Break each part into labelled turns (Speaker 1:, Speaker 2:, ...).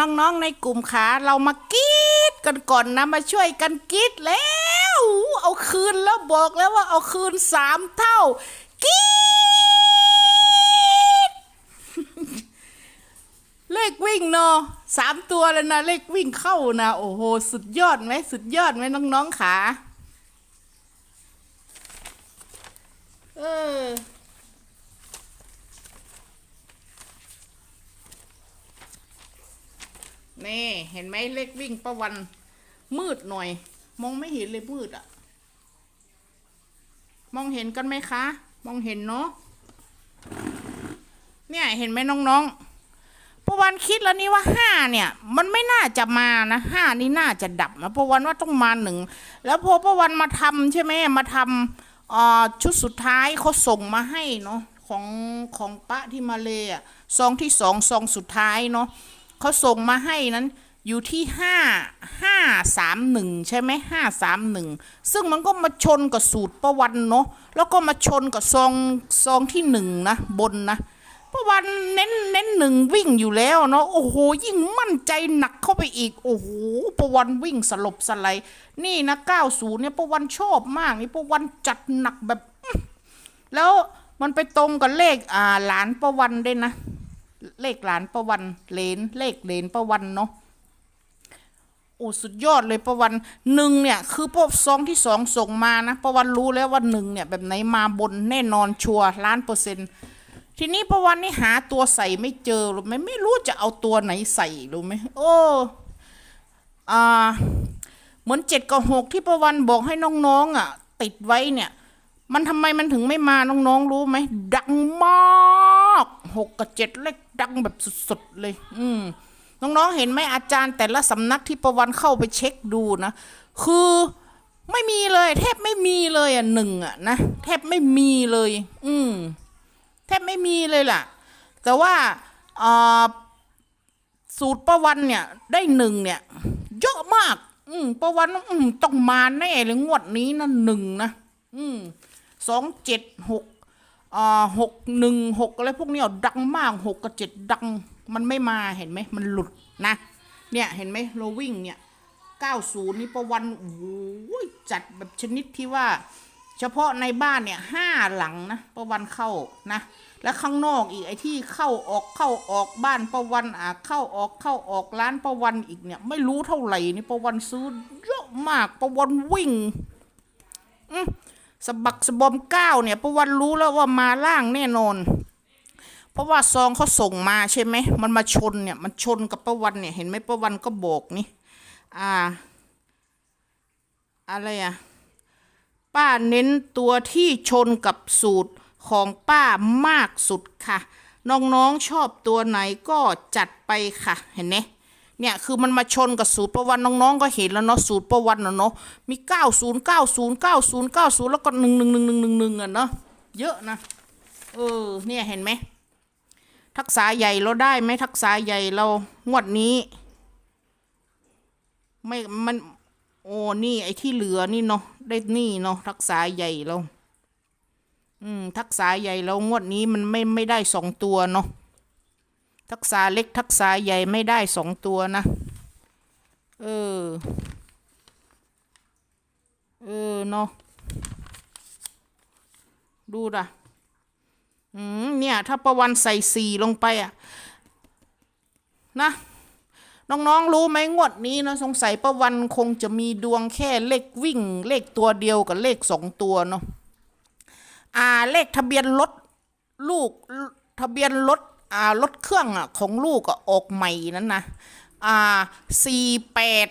Speaker 1: น้องๆในกลุ่มขาเรามากรีดกันก่อนนะมาช่วยกันกรีดแล้ว เอาคืนแล้วบอกแล้วว่าเอาคืนสามเท่ากรีดเลขวิ่งเนาะสามตัวแล้วนะเลขวิ่งเข้านะโอ้โหสุดยอดไหมสุดยอดไหมน้องๆขาเออ นี่เห็นไหมเลขวิ่งประวันมืดหน่อย มองไม่เห็นเลยมืดอะมองเห็นกันไหมคะ มองเห็นเนาะเนี่ยเห็นไหมน้องๆประวันคิดแล้วนี่ว่าห้าเนี่ย มันไม่น่าจะมานะห้านี่น่าจะดับนะประวันว่าต้องมาหนึ่งแล้วพอประวันมาทำใช่ไหมมาทำชุดสุดท้ายเขาส่งมาให้เนาะของของปะที่มาเลยอะซองที่สองซองสุดท้ายเนาะ เขาส่งมาให้นั้นอยู่ที่ห้าห้าสามหนึ่งใช่ไหมห้าสามหนึ่งซึ่งมันก็มาชนกับสูตรประวันเนาะแล้วก็มาชนกับซองซองที่หนึ่งนะบนนะประวันเน้นเน้นหนึ่งวิ่งอยู่แล้วเนาะโอ้โหยิ่งมั่นใจหนักเข้าไปอีกโอ้โหประวันวิ่งสลบสไลนี่นะเก้าศูนย์เนี่ยประวันชอบมากนี่ประวันจัดหนักแบบ แล้วมันไปตรงกับเลขอ่าหลานประวันด้วยนะ เลขหลานประวันเลนเลขเลนประวันเนาะโอ้สุดยอดเลยประวันหนึ่งเนี่ย คือพวกซองที่สองส่งมานะประวันรู้แล้วว่าหนึ่งเนี่ยแบบไหนมาบนแน่นอนชัวร์ล้านเปอร์เซ็นต์ทีนี้ประวันนี่หาตัวใส่ไม่เจอหรือไม่ไม่รู้จะเอาตัวไหนใส่รู้ไหมโอ้อ่าเหมือนเจ็ดกับหกที่ประวันบอกให้น้องๆอะ ติดไว้เนี่ย มันทำไมมันถึงไม่มาน้องๆรู้ไหมดังมาก หกกับเจ็ดเลขดังแบบสุดๆเลย อืมน้องๆเห็นไหมอาจารย์แต่ละสำนักที่ประวันเข้าไปเช็คดูนะ คือไม่มีเลย แทบไม่มีเลยอะหนึ่งอะนะแทบไม่มีเลย อืมแทบไม่มีเลยล่ะ แต่ว่าสูตรประวันเนี่ย ได้หนึ่งเนี่ย เยอะมาก อืมประวันอืมต้องมาแน่เลยงวดนี้นะหนึ่งนะอืมสองเจ็ดหก หกหนึ่งหกอะไรพวกนี้ดังมากหกกับเจ็ดดังมันไม่มาเห็นไหมมันหลุดนะเนี่ยเห็นไหมเราวิ่งเนี่ยเก้าศูนย์นี่ประวันโอ้โหจัดแบบชนิดที่ว่า เฉพาะในบ้านเนี่ยห้าหลังนะประวันเข้านะ แล้วข้างนอกอีกไอ้ที่เข้าออกเข้าออกบ้านประวันอะเข้าออกเข้าออกร้านประวันอีกเนี่ย ไม่รู้เท่าไหร่นี่ประวันซื้อเยอะมากประวันวิ่งอืม สะบักสะบอมก้าวเนี่ยประวันรู้แล้วว่ามาล่างแน่นอน เพราะว่าซองเขาส่งมาใช่ไหมมันมาชนเนี่ยมันชนกับประวันเนี่ยเห็นไหมประวันก็บอกนี่อ่า อะไรอะป้าเน้นตัวที่ชนกับสูตรของป้ามากสุดค่ะ น้องๆชอบตัวไหนก็จัดไปค่ะ เห็นไหม เนี่ยคือมันมาชนกับสูตรประวันน้องๆก็เห็นแล้วเนาะสูตรประวันนะเนาะมี90 90 90 90แล้วก็1 1 1 1 1 1อะเนาะเยอะนะเออเนี่ยเห็นไหมทักษะใหญ่เราได้ไหมทักษะใหญ่เรางวดนี้ ไม่มันโอ้นี่ไอ้ที่เหลือนี่เนาะได้นี่เนาะทักษะใหญ่เรา อืม ทักษะใหญ่เรางวดนี้มันไม่ไม่ได้สองตัวเนาะ ทักษะเล็กทักษะใหญ่ไม่ได้สองตัวนะ เออ เออเนาะ ดูด่ะอืมเนี่ย ถ้าประวันใส่สี่ลงไปอะ นะน้องๆ รู้ไหมงวดนี้นะสงสัยประวันคงจะมีดวงแค่เลขวิ่ง เลขตัวเดียวกับเลขสองตัวเนาะ อ่า เลขทะเบียนรถลูกทะเบียนรถ รถเครื่องอะของลูกก็ออกใหม่นั้นนะอ่าสี่แปด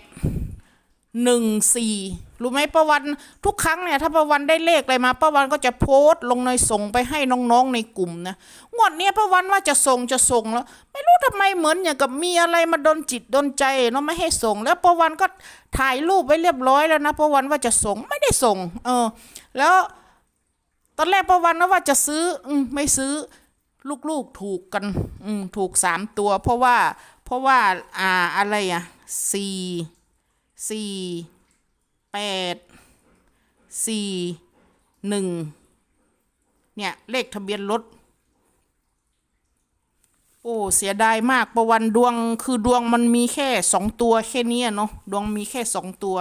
Speaker 1: หนึ่งสี่รู้ไหมประวันทุกครั้งเนี่ยถ้าประวันได้เลขอะไรมาประวันก็จะโพสต์ลงในส่งไปให้น้องๆในกลุ่มนะงวดเนี้ยประวันว่าจะส่งจะส่งแล้ว ไม่รู้ทำไมเหมือนอย่างกับมีอะไรมาดนจิตดนใจเนาะไม่ให้ส่ง แล้วประวันก็ถ่ายรูปไว้เรียบร้อยแล้วนะประวันว่าจะส่งไม่ได้ส่ง เออ แล้วตอนแรกประวันนะว่าจะซื้ออืไม่ซื้อ ลูกๆถูกกันอืมถูกสามตัว เพราะว่าเพราะว่าอ่าอะไรอะสี่สี่แปดสี่หนึ่งเนี่ยเลขทะเบียนรถโอ้เสียดายมากประวันดวงคือดวงมันมีแค่สองตัวแค่นี้เนาะดวงมีแค่สองตัว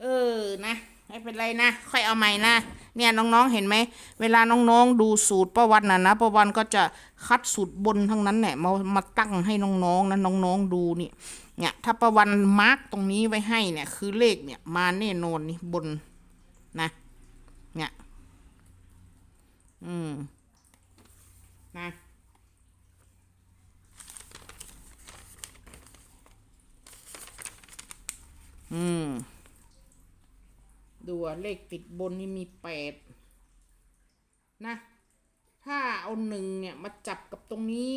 Speaker 1: เออนะ ไม่เป็นไรนะ ค่อยเอาใหม่นะ เนี่ยน้องๆเห็นไหม เวลาน้องๆดูสูตรประวันน่ะนะประวันก็จะคัดสูตรบนทั้งนั้นแหละมามาตั้งให้น้องๆนะน้องๆดูนี่เนี่ยถ้าประวันมาร์กตรงนี้ไว้ให้เนี่ย คือเลขเนี่ยมาแน่นอนนี่บนนะเนี่ยอืมนะ ดูอะเลขติดบนนี่มีแปดนะ ถ้าเอาหนึ่งเนี่ยมาจับกับตรงนี้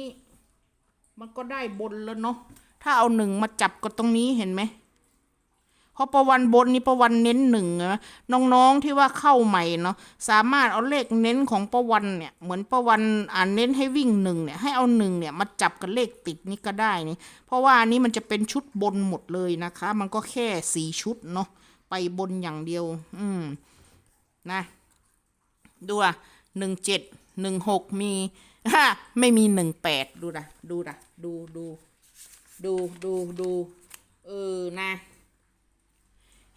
Speaker 1: มันก็ได้บนแล้วเนาะ ถ้าเอาหนึ่งมาจับกับตรงนี้เห็นไหมเพราะประวันบนนี่ประวันเน้นหนึ่งนะน้องๆที่ว่าเข้าใหม่เนาะสามารถเอาเลขเน้นของประวันเนี่ยเหมือนประวันอ่านเน้นให้วิ่งหนึ่งเนี่ยให้เอาหนึ่งเนี่ยมาจับกับเลขติดนี่ก็ได้นี่เพราะว่าอันนี้มันจะเป็นชุดบนหมดเลยนะคะ มันก็แค่สี่ชุดเนาะ ไปบนอย่างเดียว อืม นะดูอะหนึ่งเจ็ดหนึ่งหกมีฮะไม่มีหนึ่งแปดดูนะดูนะดูดูดูดูดูเออนะ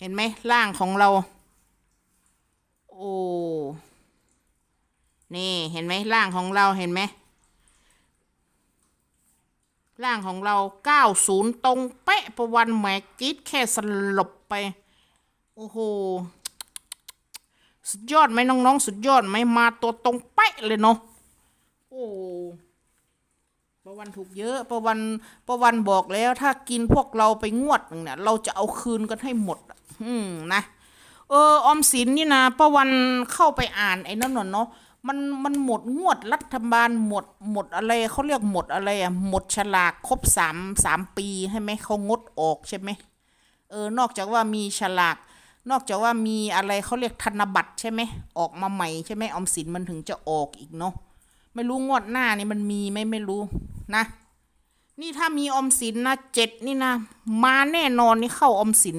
Speaker 1: เห็นไหมร่างของเรา โอ้นี่เห็นไหมร่างของเราเห็นไหมร่างของเราเก้าศูนย์ตรงเป๊ะประวันแหมกรีดแค่สลบไป โอ้โห สุดยอดไหมน้องๆ สุดยอดไหมมาตัวตรงเป๊ะเลยเนาะ โอ้ประวันถูกเยอะประวันประวันบอกแล้ว ถ้ากินพวกเราไปงวดหนึ่งเนี่ย เราจะเอาคืนกันให้หมด อืมนะ เออออมสินนี่นะประวันเข้าไปอ่านไอ้นั่นหน่ะเนาะมันมันหมดงวดรัฐบาลหมดหมดอะไรเขาเรียกหมดอะไรอะหมดฉลากครบสามสามปีใช่ไหมเขางดออกใช่ไหมเออนอกจากว่ามีฉลาก นอกจากว่ามีอะไรเขาเรียกธนบัตรใช่ไหมออกมาใหม่ใช่ไหมออมสินมันถึงจะออกอีกเนาะไม่รู้งวดหน้านี่มันมีไหมไม่รู้นะ นี่ถ้ามีออมสินนะเจ็ดนี่นะมาแน่นอนนี่เข้าออมสิน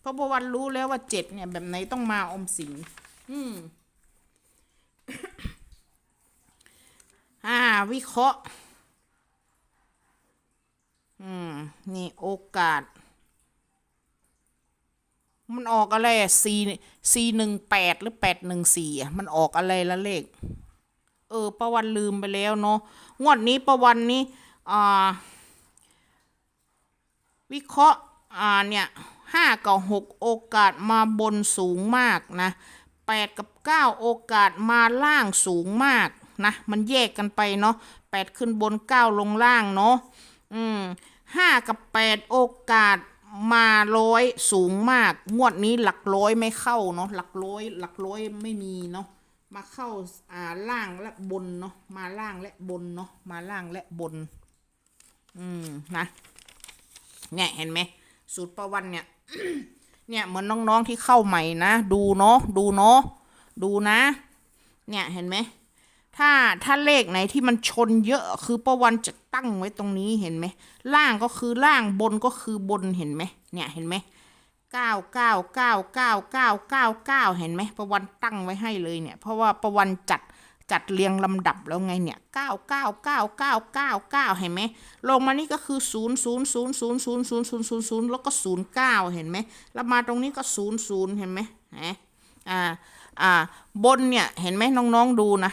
Speaker 1: เพราะประวันรู้แล้วว่าเจ็ดเนี่ย แบบไหนต้องมาออมสิน อืมอ่า วิเคราะห์ อืม นี่โอกาส มันออกอะไรอะสี่สี่หนึ่งแปดหรือแปดหนึ่งสี่อะมันออกอะไรละเลข เออประวันลืมไปแล้วเนาะงวดนี้ประวันนี้อ่าวิเคราะห์อ่าเนี่ยห้ากับหกโอกาสมาบนสูงมากนะแปดกับเก้าโอกาสมาล่างสูงมากนะมันแยกกันไปเนาะแปดขึ้นบนเก้าลงล่างเนาะอืมห้ากับแปดโอกาส มาร้อยสูงมาก งวดนี้หลักร้อยไม่เข้าเนาะหลักร้อย หลักร้อยไม่มีเนาะมาเข้าอ่าล่างและบนเนาะมาล่างและบนเนาะมาล่างและบน อืมนะเนี่ยเห็นไหมสูตรประวันเนี่ย เนี่ยเหมือนน้องๆที่เข้าใหม่นะดูเนาะดูเนาะดูนะ เนี่ยเห็นไหม ถ้าถ้าเลขไหนที่มันชนเยอะคือประวันจะตั้งไว้ตรงนี้เห็นไหมล่างก็คือล่างบนก็คือบนเห็นไหมเนี่ยเห็นไหมเก้าเก้าเก้าเก้าเก้าเก้าเก้าเห็นไหมประวันตั้งไว้ให้เลยเนี่ย เพราะว่าประวันจัดจัดเรียงลำดับแล้วไงเนี่ยเก้าเก้าเก้าเก้าเก้าเก้าเห็นไหมลงมานี่ก็คือศูนย์ศูนย์ศูนย์ศูนย์ศูนย์ศูนย์ศูนย์ศูนย์ศูนย์แล้วก็ศูนย์เก้าเห็นไหมแล้วมาตรงนี้ก็ศูนย์ศูนย์เห็นไหมฮะอ่าอ่าบนเนี่ยเห็นไหมน้องๆดูนะ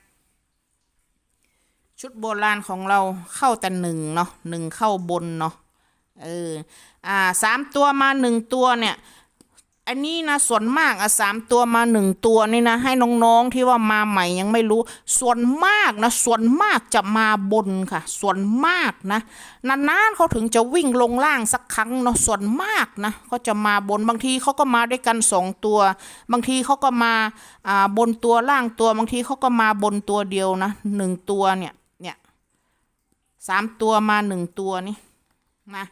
Speaker 1: ชุดโบราณของเราเข้าแต่หนึ่งเนาะหนึ่งเข้าบนเนาะเอออ่าสามตัวมาหนึ่งตัวเนี่ย อันนี้นะส่วนมากอะสามตัวมาหนึ่งตัวนี่นะ ให้น้องๆที่ว่ามาใหม่ยังไม่รู้ ส่วนมากนะ ส่วนมากจะมาบนค่ะ ส่วนมากนะนานๆเขาถึงจะวิ่งลงล่างสักครั้งเนาะส่วนมากนะเขาจะมาบนบางทีเขาก็มาด้วยกันสองตัว บางทีเขาก็มาอ่าบนตัวล่างตัวบางทีเขาก็มาบนตัวเดียวนะหนึ่งตัวเนี่ยเนี่ย สามตัวมาหนึ่งตัวนี่นะ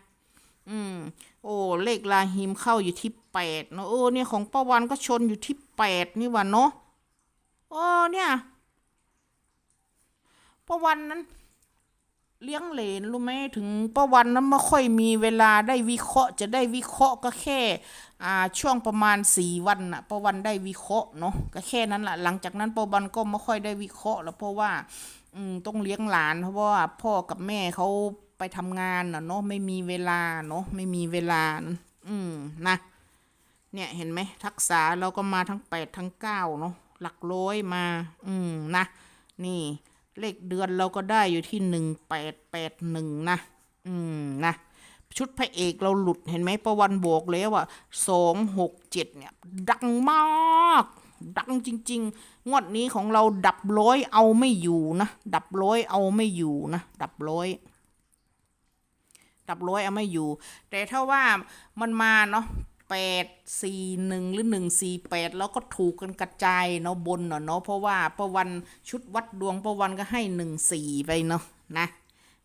Speaker 1: อืม โอ้เลขลาฮิมเข้าอยู่ที่แปดเนาะเออเนี่ยของป้าวันก็ชนอยู่ที่แปดนี่หว่าเนาะโอ้เนี่ยป้าวันนั้นเลี้ยงเหลนรู้ไหมถึงป้าวันนั้นไม่ค่อยมีเวลาได้วิเคราะห์ จะได้วิเคราะห์ก็แค่อ่าช่วงประมาณสี่วันน่ะป้าวันได้วิเคราะห์เนาะก็แค่นั้นแหละหลังจากนั้นป้าวันก็ไม่ค่อยได้วิเคราะห์แล้วเพราะว่า อืมต้องเลี้ยงหลานเพราะว่าพ่อกับแม่เขาไปทำงานน่ะเนาะไม่มีเวลาเนาะไม่มีเวลา อืมนะ เนี่ยเห็นไหมทักษะเราก็มาทั้งแปดทั้งเก้าเนาะหลักร้อยมา อืมนะ นี่เลขเดือนเราก็ได้อยู่ที่หนึ่งแปดแปดหนึ่งนะ อืมนะชุดพระเอกเราหลุดเห็นไหมประวันบอกแล้วว่าสองหกเจ็ดเนี่ย ดังมาก ดังจริง ๆ งวดนี้ของเราดับร้อยเอาไม่อยู่นะ ดับร้อยเอาไม่อยู่นะ ดับร้อย ดับร้อยเอาไม่อยู่ แต่ถ้าว่ามันมาเนาะแปดสี่หนึ่งหรือหนึ่งสี่แปดแล้วก็ถูกกันกระจายเนาะบนเนาะเนาะเพราะว่าประวันชุดวัดดวงประวันก็ให้หนึ่งสี่ไปเนาะนะ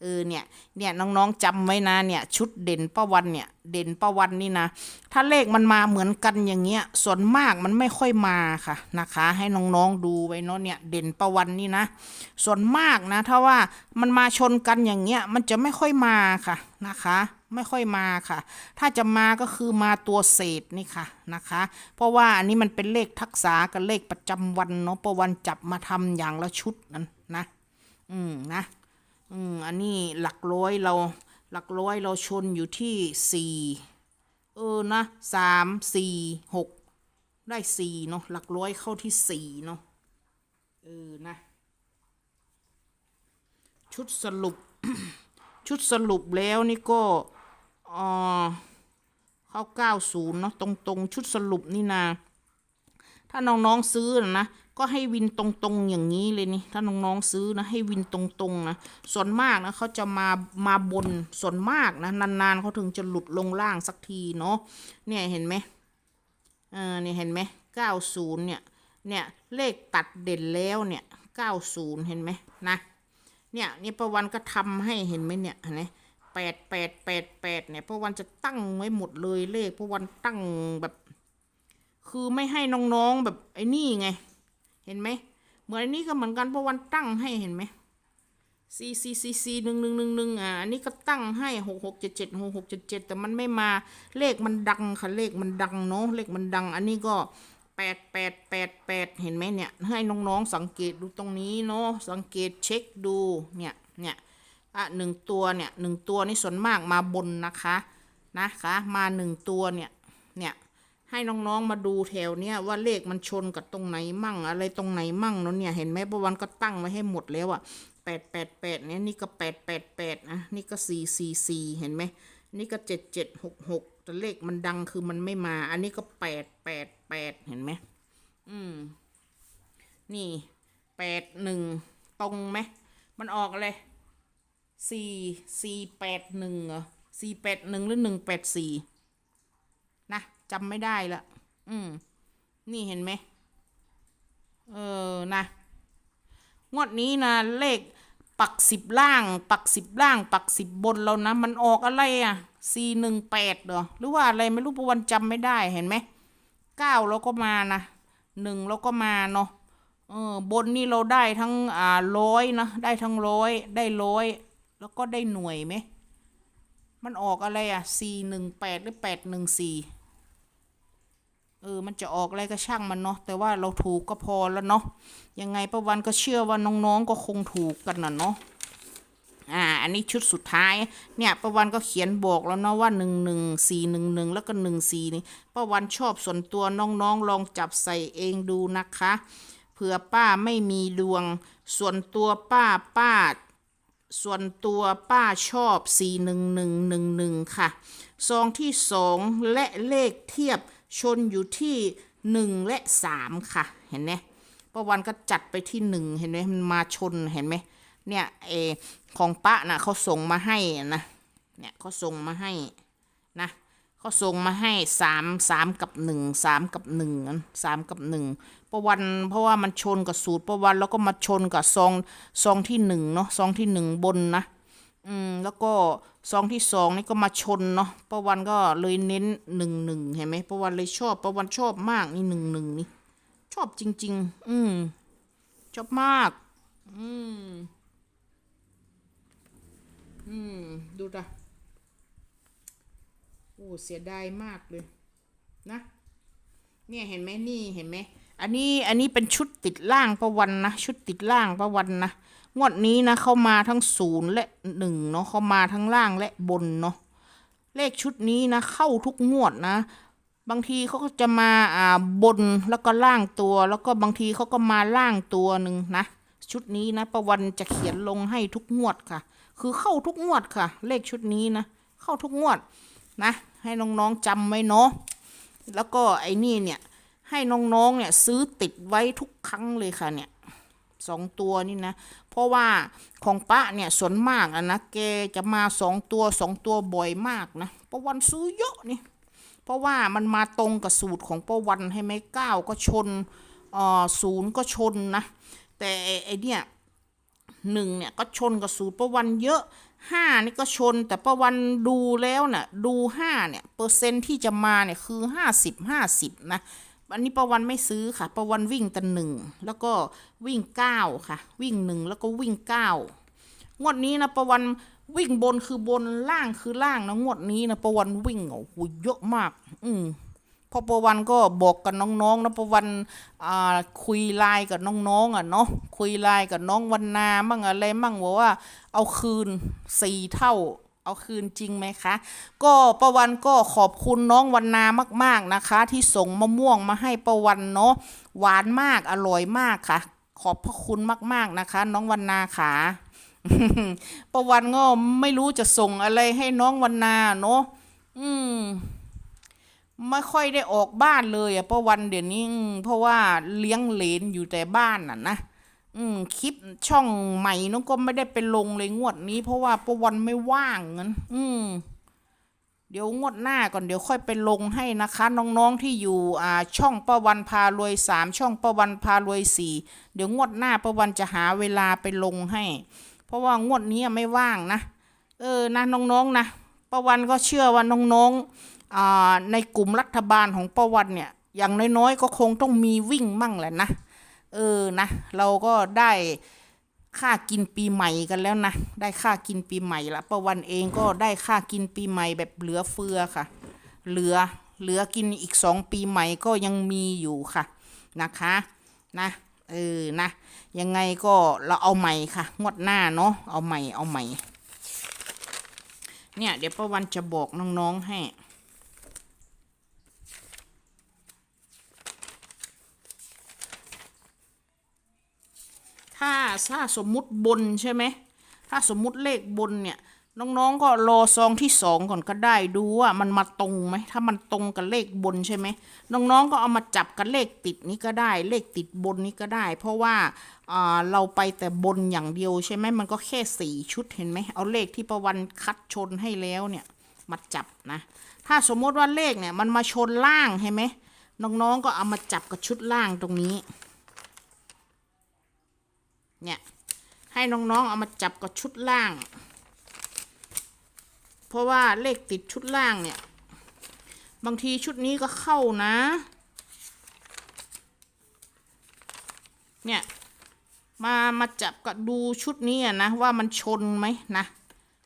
Speaker 1: เออเนี่ยเนี่ยน้องๆจำไว้นะเนี่ยชุดเด่นป้าวันเนี่ยเด่นป้าวันนี่นะ ถ้าเลขมันมาเหมือนกันอย่างเงี้ยส่วนมากมันไม่ค่อยมาค่ะนะคะ ให้น้องๆดูไว้เนาะเนี่ยเด่นป้าวันนี่นะ ส่วนมากนะถ้าว่ามันมาชนกันอย่างเงี้ยมันจะไม่ค่อยมาค่ะนะคะไม่ค่อยมาค่ะ ถ้าจะมาก็คือมาตัวเศษนี่ค่ะนะคะ เพราะว่าอันนี้มันเป็นเลขทักษะกับเลขประจำวันเนาะประวันจับมาทำอย่างละชุดนั้นนะ อืมนะ อืมอันนี้หลักร้อยเรา หลักร้อยเราชนอยู่ที่สี่เออนะสามสี่หกได้สี่เนาะหลักร้อยเข้าที่สี่เนาะเออนะชุดสรุป ชุดสรุปแล้วนี่ก็เออเข้าเก้าศูนย์เนาะตรงตรงๆชุดสรุปนี่นาถ้าน้องๆซื้อนะ ก็ให้วินตรงๆอย่างนี้เลยนี่ถ้าน้องๆซื้อนะให้วินตรงๆนะส่วนมากนะเขาจะมามาบนส่วนมากนะนานๆเขาถึงจะหลุดลงล่างสักทีเนาะเนี่ยเห็นไหมเออเนี่ยเห็นไหมเก้าศูนย์เนี่ยเนี่ยเลขตัดเด่นแล้วเนี่ยเก้าศูนย์เห็นไหมนะเนี่ยนี่ประวันก็ทำให้เห็นไหมเนี่ยเห็นไหมแปดแปดแปดแปดเนี่ยประวันจะตั้งไว้หมดเลยเลขประวันตั้งแบบ คือไม่ให้น้องๆแบบไอ้นี่ไง เห็นไหมเหมือนอันนี้ก็เหมือนกันเพราะวันตั้งให้เห็นไหมซีซีซีซีหนึ่งหนึ่งหนึ่งหนึ่งอะอันนี้ก็ตั้งให้หกหกเจ็ดเจ็ดหกหกเจ็ดเจ็ดแต่มันไม่มาเลขมันดังค่ะเลขมันดังเนาะเลขมันดัง อันนี้ก็แปดแปดแปดแปดเห็นไหมเนี่ย ให้น้องๆสังเกตดูตรงนี้เนาะสังเกตเช็คดูเนี่ยเนี่ยอะหนึ่งตัวเนี่ยหนึ่งตัวนี่ส่วนมากมาบนนะคะนะคะ มาหนึ่งตัวเนี่ยเนี่ย ให้น้องๆมาดูแถวเนี้ยว่าเลขมันชนกับตรงไหนมั่ง อะไรตรงไหนมั่งเนาะเนี่ยเห็นไหมประวันก็ตั้งไว้ให้หมดแล้วอะแปดแปดแปดเนี่ยนี่ก็แปดแปดแปดนะนี่ก็สี่สี่สี่เห็นไหมนี่ก็เจ็ดเจ็ดหกหกแต่เลขมันดังคือมันไม่มา อันนี้ก็แปดแปดแปดเห็นไหมอืม นี่แปดหนึ่งตรงไหมมันออกอะไรสี่สี่แปดหนึ่งเหรอสี่แปดหนึ่งหรือหนึ่งแปดสี่นะ จำไม่ได้ละอืม นี่เห็นไหม เออ นะ งวดนี้นะ เลขปักสิบล่าง ปักสิบล่าง ปักสิบบนแล้วนะ มันออกอะไรอะสี่หนึ่งแปดเหรอ หรือว่าอะไรไม่รู้ประวันจำไม่ได้เห็นไหมเก้าเราก็มานะหนึ่งเราก็มาเนาะเออบนนี่เราได้ทั้งอ่าร้อยนะได้ทั้งร้อยได้ร้อยแล้วก็ได้หน่วยไหมมันออกอะไรอะสี่หนึ่งแปดหรือแปดหนึ่งสี่ เออมันจะออกอะไรก็ช่างมันเนาะแต่ว่าเราถูกก็พอแล้วเนาะยังไงประวันก็เชื่อว่าน้องๆก็คงถูกกันนะเนาะอ่า อันนี้ชุดสุดท้าย เนี่ยประวันก็เขียนบอกแล้วเนาะว่าหนึ่งหนึ่งสี่หนึ่งหนึ่งแล้วก็หนึ่งสี่นี่ประวันชอบส่วนตัวน้องๆลองจับใส่เองดูนะคะเผื่อป้าไม่มีดวง ส่วนตัวป้าป้า ส่วนตัวป้าชอบ 41111 ค่ะ ซองที่ 2 และเลขเทียบ ชนอยู่ที่1และ3ค่ะเห็นไหมป้าวันก็จัดไปที่1เห็นไหมมันมาชนเห็นไหมเนี่ยเอของป้านะเขาส่งมาให้นะเนี่ยเขาส่งมาให้นะเขาส่งมาให้สามสามกับหนึ่งสามกับหนึ่งสามกับหนึ่งประวันเพราะว่ามันชนกับสูตรประวันแล้วก็มาชนกับซองซองที่หนึ่งเนาะซองที่หนึ่งบนนะอืมแล้วก็ ซองที่สองนี่ก็มาชนเนาะประวันก็เลยเน้นหนึ่งหนึ่งเห็นไหมประวันเลยชอบประวันชอบมากนี่หนึ่งหนึ่งนี่ ชอบจริง ๆ อืมชอบมาก อืม อืม ดูดะโอ้เสียดายมากเลย นะ เนี่ยเห็นไหมนี่เห็นไหม อันนี้อันนี้เป็นชุดติดล่างประวันนะ ชุดติดล่างประวันนะงวดนี้นะเข้ามาทั้งศูนย์และหนึ่งเนาะเข้ามาทั้งล่างและบนเนาะเลขชุดนี้นะ เข้าทุกงวดนะ บางทีเขาก็จะมาอ่าบนแล้วก็ล่างตัว แล้วก็บางทีเขาก็มาล่างตัวหนึ่งนะ ชุดนี้นะ ประวันจะเขียนลงให้ทุกงวดค่ะ คือเข้าทุกงวดค่ะ เลขชุดนี้นะ เข้าทุกงวดนะ ให้น้องๆจำไว้เนาะแล้วก็ไอ้นี่เนี่ย ให้น้องๆเนี่ยซื้อติดไว้ทุกครั้งเลยค่ะเนี่ยสองตัวนี่นะ เพราะว่าของป้าเนี่ยส่วนมากอะนะแกจะมาสองตัวสองตัวบ่อยมากนะประวันซื้อเยอะนี่ เพราะว่ามันมาตรงกับสูตรของประวันให้ไหมเก้าก็ชนเอ่อศูนย์ก็ชนนะ แต่ไอเนี่ยหนึ่งเนี่ยก็ชนกับสูตรประวันเยอะห้านี่ก็ชนแต่ประวันดูแล้วน่ะดูห้าเนี่ยเปอร์เซ็นที่จะมาเนี่ยคือห้าสิบห้าสิบนะ อันนี้ประวันไม่ซื้อค่ะ ประวันวิ่งแต่หนึ่งแล้วก็วิ่งเก้าค่ะ วิ่งหนึ่งแล้วก็วิ่งเก้างวดนี้นะประวันวิ่งบนคือบนล่างคือล่างนะงวดนี้นะประวันวิ่งโอ้โหเยอะมาก อืมพอประวันก็บอกกับน้องๆนะประวันอ่าคุยไลน์กับน้องๆอะเนาะคุยไลน์กับน้องวันนามั่งอะไรมั่งบอกว่าเอาคืนสี่เท่า เอาคืนจริงไหมคะ ก็ประวันก็ขอบคุณน้องวันนามาก ๆนะคะ ที่ส่งมะม่วงมาให้ประวันเนาะหวานมากอร่อยมากค่ะ ขอบพระคุณมากๆนะคะ น้องวันนาขาประวันก็ไม่รู้จะส่งอะไรให้น้องวันนาเนาะอืมไม่ค่อยได้ออกบ้านเลยอะประวันเดี๋ยวนี้เพราะว่าเลี้ยงเหลนอยู่แต่บ้านน่ะนะ อืมคลิปช่องใหม่น้องก็ไม่ได้ไปลงเลยงวดนี้ เพราะว่าประวันไม่ว่างงั้น อืม เดี๋ยวงวดหน้าก่อนเดี๋ยวค่อยไปลงให้นะคะ น้องๆที่อยู่อ่า ช่องประวันพารวยสามช่องประวันพารวยสี่เดี๋ยวงวดหน้าประวันจะหาเวลาไปลงให้ เพราะว่างวดนี้ไม่ว่างนะเออนะน้องๆนะประวันก็เชื่อว่าน้องๆอ่าในกลุ่มรัฐบาลของประวันเนี่ย อย่างน้อยๆก็คงต้องมีวิ่งมั่งแหละนะ เออนะเราก็ได้ค่ากินปีใหม่กันแล้วนะ ได้ค่ากินปีใหม่ละประวันเองก็ได้ค่ากินปีใหม่แบบเหลือเฟือค่ะ เหลือเหลือกินอีกสองปีใหม่ก็ยังมีอยู่ค่ะนะคะนะเออนะยังไงก็เราเอาใหม่ค่ะงวดหน้าเนาะเอาใหม่เอาใหม่ เนี่ยเดี๋ยวประวันจะบอกน้องๆให้ ถ้าถ้าสมมุติบนใช่ไหม ถ้าสมมุติเลขบนเนี่ย น้องๆก็รอซองที่สองก่อนก็ได้ดูว่ามันมาตรงไหม ถ้ามันตรงกับเลขบนใช่ไหม น้องๆก็เอามาจับกับเลขติดนี้ก็ได้ เลขติดบนนี้ก็ได้ เพราะว่าเราไปแต่บนอย่างเดียวใช่ไหม มันก็แค่สี่ชุดเห็นไหม เอาเลขที่ประวันคัดชนให้แล้วเนี่ยมาจับนะ ถ้าสมมติว่าเลขเนี่ยมันมาชนล่างเห็นไหมน้องๆก็เอามาจับกับชุดล่างตรงนี้ เนี่ย ให้น้องๆเอามาจับกับชุดล่าง เพราะว่าเลขติดชุดล่างเนี่ย บางทีชุดนี้ก็เข้านะ เนี่ย มามาจับกับดูชุดนี้นะว่ามันชนไหมนะ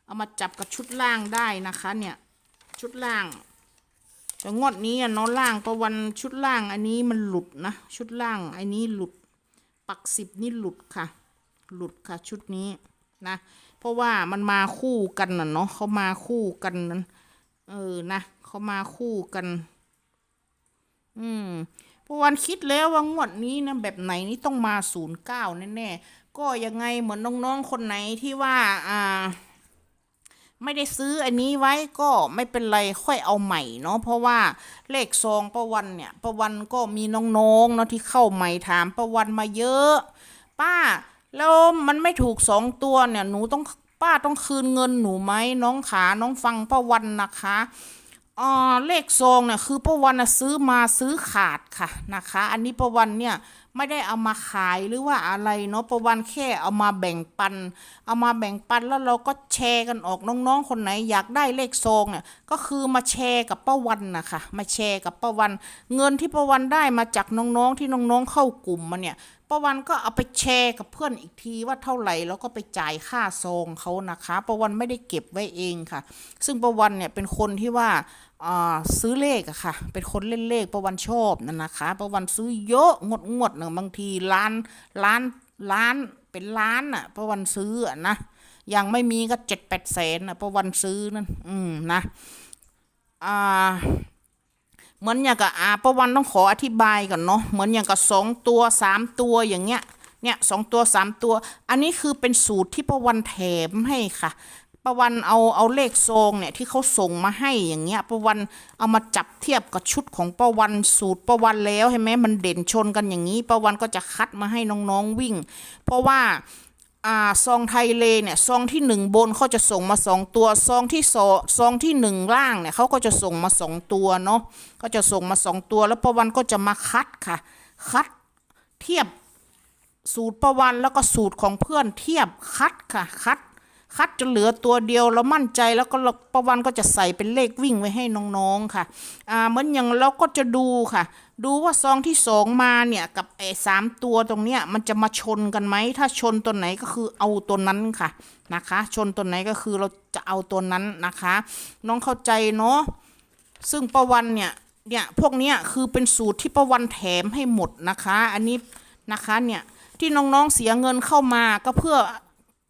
Speaker 1: เอามาจับกับชุดล่างได้นะคะเนี่ย ชุดล่างแต่งวดนี้อะเนาะล่างประวันชุดล่างอันนี้มันหลุดนะ ชุดล่างอันนี้หลุด ปักสิบนี่หลุดค่ะ หลุดค่ะชุดนี้นะ เพราะว่ามันมาคู่กันน่ะเนาะเขามาคู่กันนั้นเออนะเขามาคู่กัน อืมพราะวันคิดแล้วว่างวดนี้นะแบบไหนนี่ต้องมาศูนย์เก้าแน่ๆก็ยังไงเหมือนน้องๆคนไหนที่ว่า อ่า ไม่ได้ซื้ออันนี้ไว้ก็ไม่เป็นไรค่อยเอาใหม่เนาะเพราะว่าเลขซองประวันเนี่ยประวันก็มีน้องๆเนาะที่เข้าใหม่ถามประวันมาเยอะ ป้า แล้วมันไม่ถูกสองตัวเนี่ย หนูต้องป้าต้องคืนเงินหนูไหมน้องขาน้องฟังป้าวันนะคะอ่าเลขซองเนี่ยคือประวันซื้อมาซื้อขาดค่ะนะคะ อันนี้ประวันเนี่ยไม่ได้เอามาขายหรือว่าอะไรเนาะประวันแค่เอามาแบ่งปัน เอามาแบ่งปันแล้วเราก็แชร์กันออกน้องๆ คนไหนอยากได้เลขซองเนี่ยก็คือมาแชร์กับป้าวันนะคะมาแชร์กับป้าวัน เงินที่ป้าวันได้มาจากน้องๆที่น้องๆเข้ากลุ่มมาเนี่ยป้าวันก็เอาไปแชร์กับเพื่อนอีกทีว่าเท่าไหร่แล้วก็ไปจ่ายค่าซองเขานะคะป้าวันไม่ได้เก็บไว้เองค่ะ ซึ่งป้าวันเนี่ยเป็นคนที่ว่าอ่า ซื้อเลขอะค่ะ เป็นคนเล่นเลขป้าวันชอบนั่นนะคะป้าวันซื้อเยอะงดงดหนึ่งบางทีล้านล้านล้านเป็นล้านอะป้าวันซื้ออะนะยังไม่มีก็เจ็ดแปดแสนอะป้าวันซื้อนั่นอืมนะอ่าเหมือนอย่างกับอาประวันต้องขออธิบายก่อนเนาะเหมือนอย่างกับสองตัวสามตัวอย่างเงี้ยเนี่ยสองตัวสามตัว อันนี้คือเป็นสูตรที่ประวันแถมให้ค่ะ ประวันเอาเอาเลขซองเนี่ยที่เขาส่งมาให้อย่างเงี้ยประวันเอามาจับเทียบกับชุดของประวันสูตรประวันแล้วเห็นไหมมันเด่นชนกันอย่างนี้ประวันก็จะคัดมาให้น้องๆวิ่ง เพราะว่าอ่าซองไทยเลเนี่ยซองที่หนึ่งบนเขาจะส่งมาสองตัวซองที่สองซองที่หนึ่งล่างเนี่ยเขาก็จะส่งมาสองตัวเนาะก็จะส่งมาสองตัวแล้วประวันก็จะมาคัดค่ะ คัดเทียบสูตรประวันแล้วก็สูตรของเพื่อนเทียบคัดค่ะ คัด คัดจนเหลือตัวเดียวแล้วมั่นใจแล้วก็ประวันก็จะใส่เป็นเลขวิ่งไว้ให้น้องๆค่ะอ่าเหมือนอย่างเราก็จะดูค่ะ ดูว่าซองที่สองมาเนี่ยกับไอ้สามตัวตรงเนี้ยมันจะมาชนกันไหมถ้าชนตัวไหนก็คือเอาตัวนั้นค่ะนะคะ ชนตัวไหนก็คือเราจะเอาตัวนั้นนะคะ น้องเข้าใจเนาะซึ่งประวันเนี่ยเนี่ยพวกเนี้ยคือเป็นสูตรที่ประวันแถมให้หมดนะคะ อันนี้นะคะเนี่ยที่น้องๆเสียเงินเข้ามาก็เพื่อ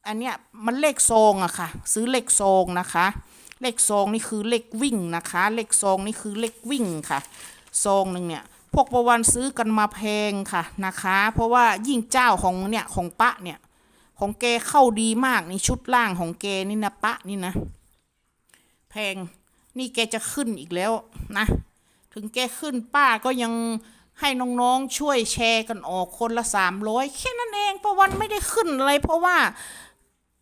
Speaker 1: อันเนี้ยมันเลขซองอะค่ะ ซื้อเลขซองนะคะ เลขซองนี่คือเลขวิ่งนะคะ เลขซองนี่คือเลขวิ่งค่ะซองหนึ่งเนี่ยพวกประวันซื้อกันมาแพงค่ะนะคะ เพราะว่ายิ่งเจ้าของเนี่ยของปะเนี่ยของแกเข้าดีมากนี่ชุดล่างของแกนี่นะปะนี่นะ แพงนี่แกจะขึ้นอีกแล้วนะ ถึงแกขึ้นป้าก็ยังให้น้องๆช่วยแชร์กันออกคนละสามร้อยแค่นั้นเองประวันไม่ได้ขึ้นอะไรเพราะว่า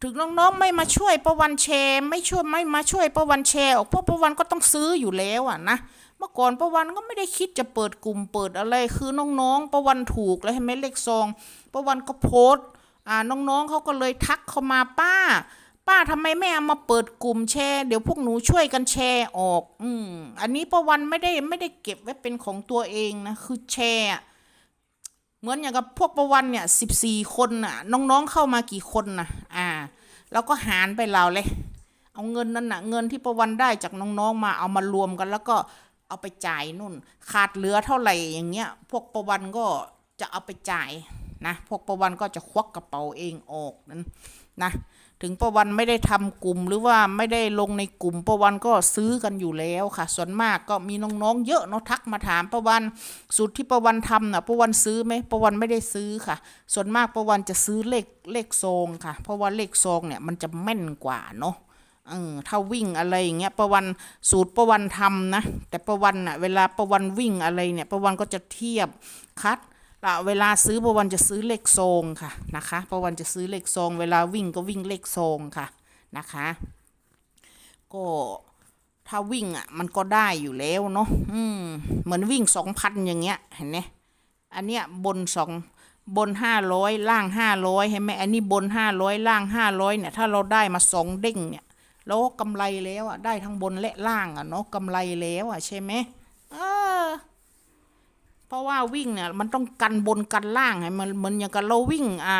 Speaker 1: ถึงน้องๆไม่มาช่วยประวันแชร์ ไม่ช่วยไม่มาช่วยประวันแชร์ออกเพราะประวันก็ต้องซื้ออยู่แล้วอะนะเมื่อก่อนประวันก็ไม่ได้คิดจะเปิดกลุ่มเปิดอะไรคือน้องๆประวันถูกแล้วให้ไหมเลขซองประวันก็โพสอ่าน้องๆเขาก็เลยทักเข้ามาป้า ป้าทำไมไม่เอามาเปิดกลุ่มแชร์เดี๋ยวพวกหนูช่วยกันแชร์ออก อืมอันนี้ประวันไม่ได้ไม่ได้เก็บไว้เป็นของตัวเองนะคือแชร์ เหมือนอย่างกับพวกประวันเนี่ยสิบสี่คนน่ะ น้องๆเข้ามากี่คนน่ะ อ่า แล้วก็หารไปเราเลย เอาเงินนั้นน่ะ เงินที่ประวันได้จากน้องๆมาเอามารวมกันแล้วก็เอาไปจ่ายนุ่น ขาดเหลือเท่าไหร่อย่างเงี้ย พวกประวันก็จะเอาไปจ่ายนะ พวกประวันก็จะควักกระเป๋าเองออกนั้นนะ ถึงประวันไม่ได้ทำกลุ่มหรือว่าไม่ได้ลงในกลุ่มประวันก็ซื้อกันอยู่แล้วค่ะ ส่วนมากก็มีน้องๆ เยอะเนาะทักมาถามประวันสูตรที่ประวันทำน่ะประวันซื้อไหมประวันไม่ได้ซื้อค่ะ ส่วนมากประวันจะซื้อเลขเลขซองค่ะ เพราะว่าเลขซองเนี่ยมันจะแม่นกว่าเนาะเออถ้าวิ่งอะไรอย่างเงี้ยประวันสูตรประวันทำนะแต่ประวันน่ะเวลาประวันวิ่งอะไรเนี่ยประวันก็จะเทียบคัด เวลาซื้อประวันจะซื้อเลขซองค่ะนะคะประวันจะซื้อเลขซองเวลาวิ่งก็วิ่งเลขซองค่ะนะคะก็ถ้าวิ่งอะมันก็ได้อยู่แล้วเนาะอืมเหมือนวิ่งสองพันอย่างเงี้ยเห็นไหมอันเนี้ยบนสองบนห้าร้อยล่างห้าร้อยเห็นไหมอันนี้บนห้าร้อยล่างห้าร้อยเนี่ยถ้าเราได้มาสองเด้งเนี่ยเราก็กำไรแล้วอะได้ทั้งบนและล่างอะเนาะกำไรแล้วอะใช่ไหมเออ เพราะว่าวิ่งเนี่ยมันต้องกันบนกันล่างไงมันเหมือนอย่างกับเราวิ่ง อ่า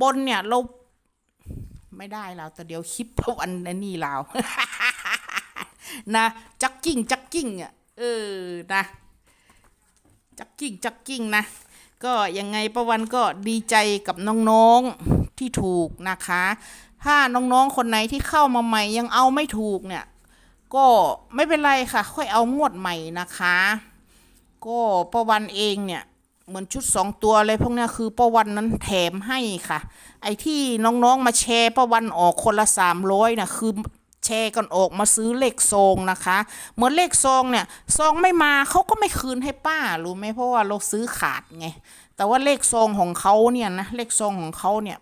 Speaker 1: บนเนี่ยเราไม่ได้แล้วแต่เดี๋ยวคลิปวันนนี้เรานะจักกิ้งจักกิ้งอะเออนะจักกิ้งจักกิ้งนะก็ยังไงประวันก็ดีใจกับน้องๆที่ถูกนะคะ ถ้าน้องๆคนไหนที่เข้ามาใหม่ยังเอาไม่ถูกเนี่ย ก็ไม่เป็นไรค่ะ ค่อยเอางวดใหม่นะคะ ก็ประวันเองเนี่ยเหมือนชุดสองตัวอะไรพวกนี้คือประวันนั้นแถมให้ค่ะ ไอ้ที่น้องๆมาแชร์ประวันออกคนละสามร้อยนะคือแชร์กันออกมาซื้อเลขซองนะคะเหมือนเลขซองเนี่ยซองไม่มาเขาก็ไม่คืนให้ป้ารู้ไหมเพราะว่าเราซื้อขาดไงแต่ว่าเลขซองของเขาเนี่ยนะเลขซองของเขาเนี่ย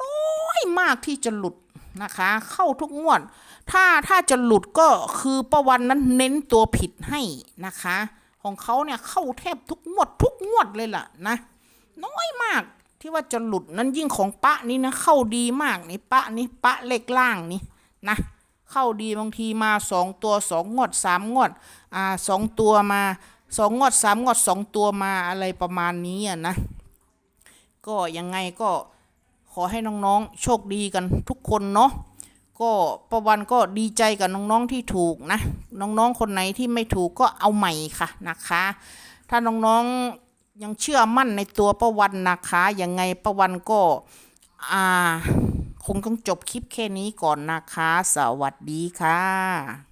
Speaker 1: น้อยมากที่จะหลุดนะคะ เข้าทุกงวด ถ้าถ้าจะหลุดก็คือประวันนั้นเน้นตัวผิดให้นะคะ ของเขาเนี่ยเข้าแทบทุกงวดทุกงวดเลยล่ะนะ น้อยมากที่ว่าจะหลุดนั้นยิ่งของปะนี่นะ เข้าดีมากนี่ปะนี่ปะเลขล่างนี่นะ เข้าดีบางทีมาสองตัวสองงวดสามงวดอ่าสองตัวมาสองงวดสามงวดสองตัวมาอะไรประมาณนี้อะนะ ก็ยังไงก็ขอให้น้องๆโชคดีกันทุกคนเนาะ ก็ประวันก็ดีใจกับน้องๆที่ถูกนะ น้องๆคนไหนที่ไม่ถูกก็เอาใหม่ค่ะนะคะ ถ้าน้องๆยังเชื่อมั่นในตัวประวันนะคะยังไงประวันก็อ่าคงต้องจบคลิปแค่นี้ก่อนนะคะ สวัสดีค่ะ